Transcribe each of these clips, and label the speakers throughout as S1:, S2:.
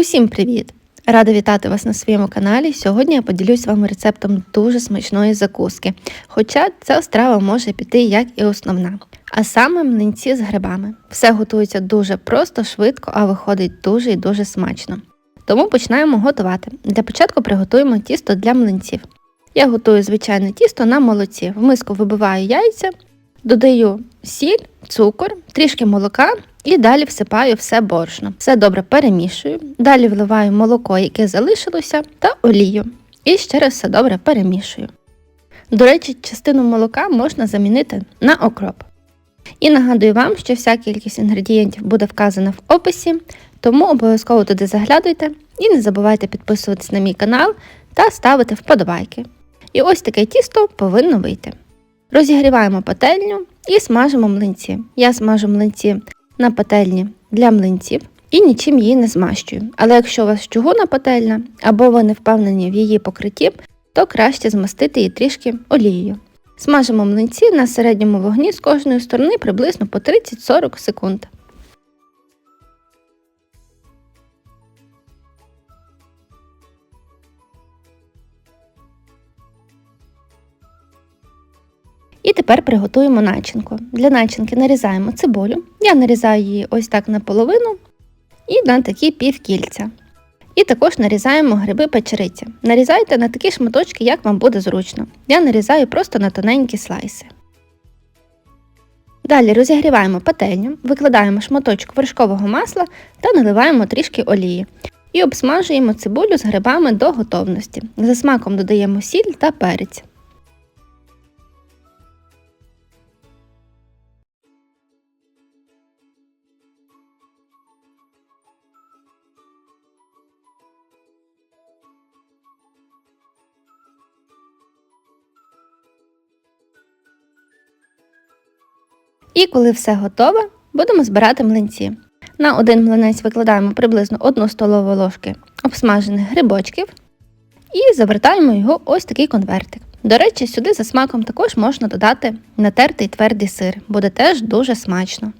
S1: Усім привіт! Рада вітати вас на своєму каналі. Сьогодні я поділюсь з вами рецептом дуже смачної закуски. Хоча ця страва може піти як і основна. А саме млинці з грибами. Все готується дуже просто, швидко, а виходить дуже і дуже смачно. Тому починаємо готувати. Для початку приготуємо тісто для млинців. Я готую звичайне тісто на молоці. В миску вибиваю яйця, додаю сіль, цукор, трішки молока і далі всипаю все борошно. Все добре перемішую. Далі вливаю молоко, яке залишилося, та олію. І ще раз все добре перемішую. До речі, частину молока можна замінити на окроп. І нагадую вам, що вся кількість інгредієнтів буде вказана в описі, тому обов'язково туди заглядуйте і не забувайте підписуватись на мій канал та ставити вподобайки. І ось таке тісто повинно вийти. Розігріваємо пательню і смажимо млинці. Я смажу млинці на пательні для млинців і нічим її не змащую. Але якщо у вас чугуна пательня або ви не впевнені в її покритті, то краще змастити її трішки олією. Смажимо млинці на середньому вогні з кожної сторони приблизно по 30-40 секунд. І тепер приготуємо начинку. Для начинки нарізаємо цибулю. Я нарізаю її ось так наполовину і на такі півкільця. І також нарізаємо гриби печериці. Нарізайте на такі шматочки, як вам буде зручно. Я нарізаю просто на тоненькі слайси. Далі розігріваємо пательню, викладаємо шматочок вершкового масла та наливаємо трішки олії. І обсмажуємо цибулю з грибами до готовності. За смаком додаємо сіль та перець. І коли все готове, будемо збирати млинці. На один млинець викладаємо приблизно 1 столову ложки обсмажених грибочків і завертаємо його ось такий конвертик. До речі, сюди за смаком також можна додати натертий твердий сир, буде теж дуже смачно.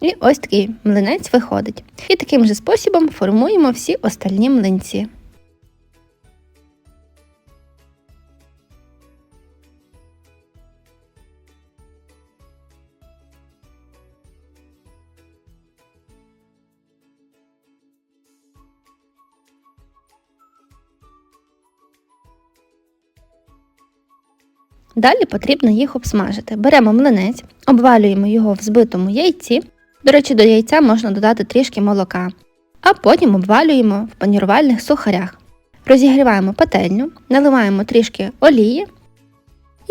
S1: І ось такий млинець виходить. І таким же способом формуємо всі остальні млинці. Далі потрібно їх обсмажити. Беремо млинець, обвалюємо його в збитому яйці. До речі, до яйця можна додати трішки молока, а потім обвалюємо в панірувальних сухарях. Розігріваємо пательню, наливаємо трішки олії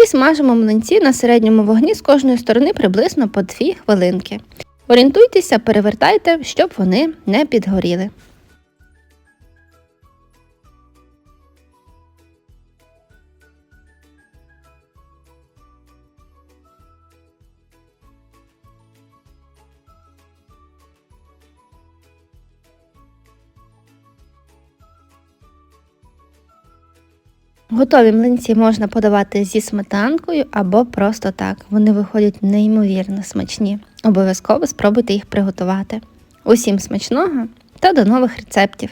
S1: і смажимо млинці на середньому вогні з кожної сторони приблизно по 2 хвилинки. Орієнтуйтеся, перевертайте, щоб вони не підгоріли. Готові млинці можна подавати зі сметанкою або просто так. Вони виходять неймовірно смачні. Обов'язково спробуйте їх приготувати. Усім смачного та до нових рецептів!